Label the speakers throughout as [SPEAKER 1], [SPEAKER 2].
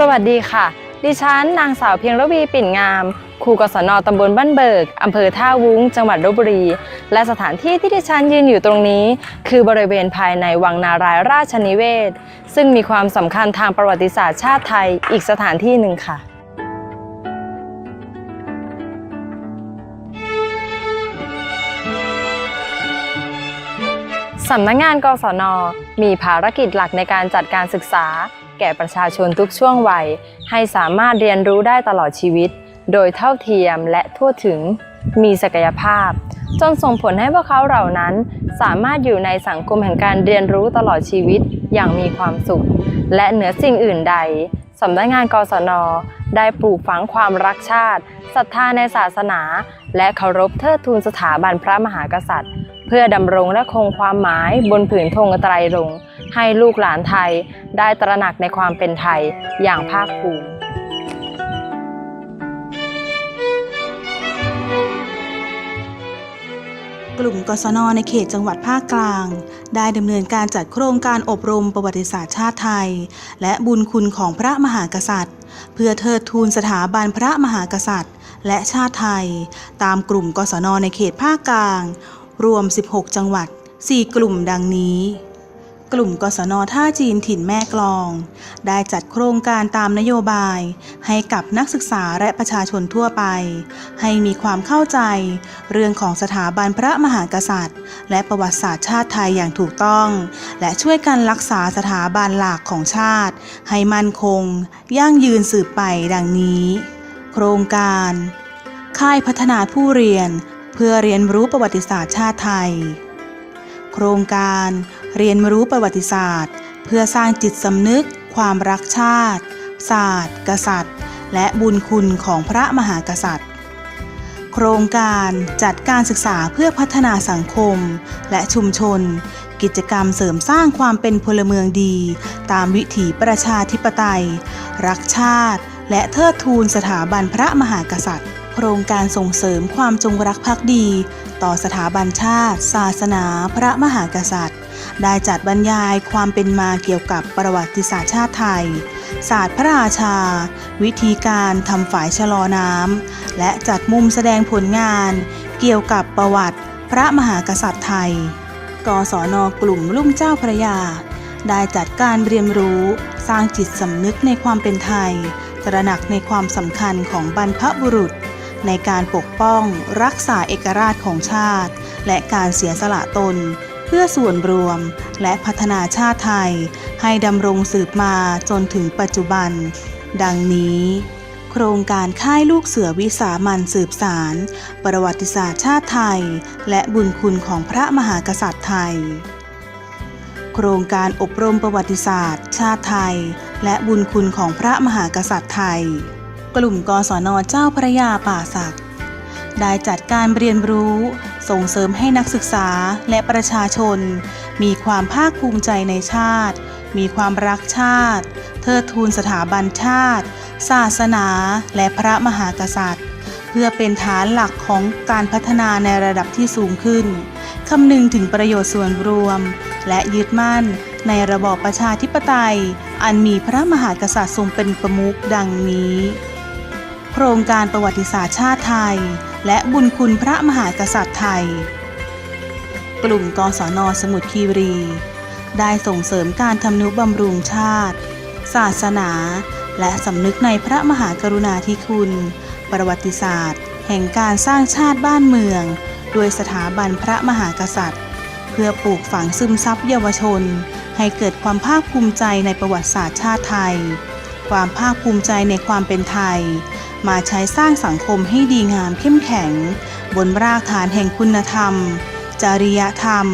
[SPEAKER 1] สวัสดีค่ะ ดิฉันนางสาวเพียงระวีปิ่นงาม ครูกศนตำบลบ้านเบิกอำเภอท่าวุ้ง จังหวัดลบบุรี และสถานที่ที่ดิฉันยืนอยู่ตรงนี้ คือบริเวณภายในวังนารายราชนิเวศ ซึ่งมีความสำคัญทางประวัติศาสตร์ชาติไทยอีกสถานที่หนึ่งค่ะสำนักงานกศน มีภารกิจหลักในการจัดการศึกษา แก่ประชาชนทุกช่วงวัย ให้สามารถเรียนรู้ได้ตลอดชีวิต โดยเท่าเทียมและทั่วถึงมีศักยภาพ จนส่งผลให้พวกเขาเหล่านั้น สามารถอยู่ในสังคมแห่งการเรียนรู้ตลอดชีวิตอย่างมีความสุข และเหนือสิ่งอื่นใดสำนักงานกศน ได้ปลูกฝังความรักชาติศรัทธาในศาสนา และเคารพเทิดทูนสถาบันพระมหากษัตริย์ เพื่อดำรงและคงความหมายบนผืนธงไตรรงค์ ให้ลูกหลานไทยได้ตระหนักในความเป็นไทยอย่างภาคภูมิ
[SPEAKER 2] กลุ่มกศนในเขตจังหวัดภาคกลาง ได้ดำเนินการจัดโครงการอบรมประวัติศาสตร์ชาติไทย และบุญคุณของพระมหากษัตริย์ เพื่อเทิดทูนสถาบันพระมหากษัตริย์ และชาติไทย ตามกลุ่มกศนในเขตภาคกลาง รวม 16 จังหวัด 4 กลุ่มดังนี้ กลุ่มกศนท่าจีนถิ่นแม่กลอง ได้จัดโครงการตามนโยบาย ให้กับนักศึกษาและประชาชนทั่วไป ให้มีความเข้าใจ เรื่องของสถาบันพระมหากษัตริย์ และประวัติศาสตร์ชาติไทยอย่างถูกต้อง และช่วยกันรักษาสถาบันหลักของชาติ ให้มั่นคง ยั่งยืนสืบไปดังนี้ โครงการ ค่ายพัฒนาผู้เรียน เพื่อเรียนรู้ประวัติศาสตร์ชาติไทย โครงการ เรียนรู้ประวัติศาสตร์ เพื่อสร้างจิตสำนึก ความรักชาติ ศาสตร์ กษัตริย์ และบุญคุณของพระมหากษัตริย์ โครงการจัดการศึกษาเพื่อพัฒนาสังคม และชุมชน กิจกรรมเสริมสร้างความเป็นพลเมืองดี ตามวิถีประชาธิปไตย รักชาติ และเทิดทูนสถาบันพระมหากษัตริย์ โครงการส่งเสริมความจงรักภักดี ต่อสถาบันชาติ ศาสนา พระมหากษัตริย์ ได้จัดบรรยายความเป็นมาเกี่ยวกับประวัติศาสตร์ชาติไทย ศาสตร์พระราชา วิธีการทำฝายชะลอน้ำและจัดมุมแสดงผลงาน เกี่ยวกับประวัติพระมหากษัตริย์ไทย กศนกลุ่มลุ่มเจ้าพระยา ได้จัดการเรียนรู้ สร้างจิตสำนึกในความเป็นไทย ตระหนักในความสำคัญของบรรพบุรุษ ในการปกป้องรักษาเอกราชของชาติ และการเสียสละตน เพื่อส่วนรวมและพัฒนาชาติไทย ให้ดำรงสืบมาจนถึงปัจจุบัน ดังนี้โครงการค่ายลูกเสือวิสามันสืบสาร ประวัติศาสตร์ชาติไทย และบุญคุณของพระมหากษัตริย์ไทย โครงการอบรมประวัติศาสตร์ ชาติไทย และบุญคุณของพระมหากษัตริย์ไทย กลุ่มกศนเจ้าพระยาป่าศักได้จัดการเรียนรู้ส่งเสริมให้นักศึกษาและประชาชน มีความภาคภูมิใจในชาติ มีความรักชาติ เทิดทูนสถาบันชาติ ศาสนา และพระมหากษัตริย์ เพื่อเป็นฐานหลักของการพัฒนาในระดับที่สูงขึ้น คำนึงถึงประโยชน์ส่วนรวม และยึดมั่นในระบอบประชาธิปไตย อันมีพระมหากษัตริย์ทรงเป็นประมุขดังนี้ ครงการประวัติศาสตร์ชาติไทย และบุญคุณพระมหากษัตริย์ไทย กลุ่มกศนสมุทรคีรี ได้ส่งเสริมการทำนุบำรุงชาติ ศาสนา และสำนึกในพระมหากรุณาธิคุณ ประวัติศาสตร์ แห่งการสร้างชาติบ้านเมือง โดยสถาบันพระมหากษัตริย์ เพื่อปลูกฝังซึมซับเยาวชน ให้เกิดความภาคภูมิใจในประวัติศาสตร์ชาติไทย ความภาคภูมิใจในความเป็นไทย มาใช้สร้างสังคมให้ดีงามเข้มแข็ง บนรากฐานแห่งคุณธรรม จริยธรรม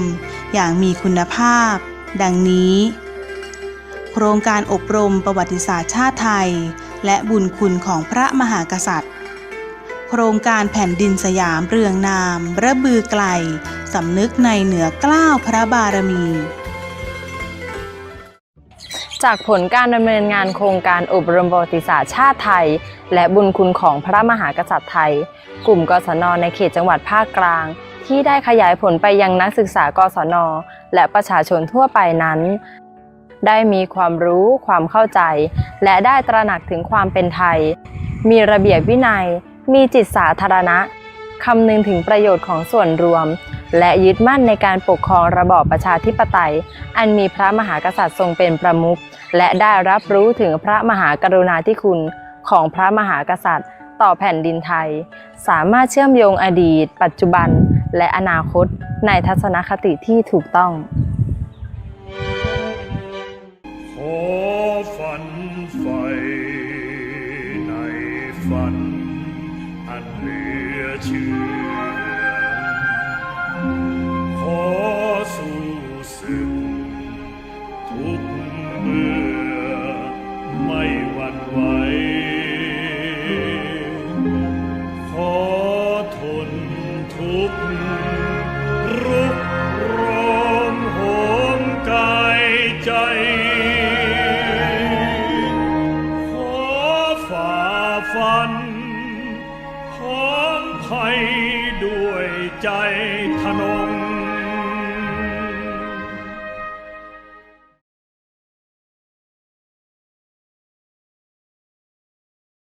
[SPEAKER 2] อย่างมีคุณภาพ ดังนี้ โครงการอบรมประวัติศาสตร์ชาติไทย และบุญคุณของพระมหากษัตริย์ โครงการแผ่นดินสยามเรืองนาม ระบือไกลสำนึกในเหนือกล้าวพระบารมี
[SPEAKER 1] จากผลการดำเนินงานโครงการอบรมประวัติศาสตร์ชาติไทย และบุญคุณของพระมหากษัตริย์ไทย กลุ่มกศนในเขตจังหวัดภาคกลาง ที่ได้ขยายผลไปยังนักศึกษากศน และประชาชนทั่วไปนั้น ได้มีความรู้ความเข้าใจ และได้ตระหนักถึงความเป็นไทย มีระเบียบวินัย มีจิตสาธารณะคำนึงถึงประโยชน์ของส่วนรวม และยึดมั่นในการปกครองระบอบประชาธิปไตย อันมีพระมหากษัตริย์ทรงเป็นประมุข และได้รับรู้ถึงพระมหากรุณาธิคุณของพระมหากษัตริย์ ต่อแผ่นดินไทย สามารถเชื่อมโยงอดีต ปัจจุบัน และอนาคตในทัศนคติที่ถูกต้อง
[SPEAKER 3] ฝ่าฟันพ้อมภัยด้วยใจทนง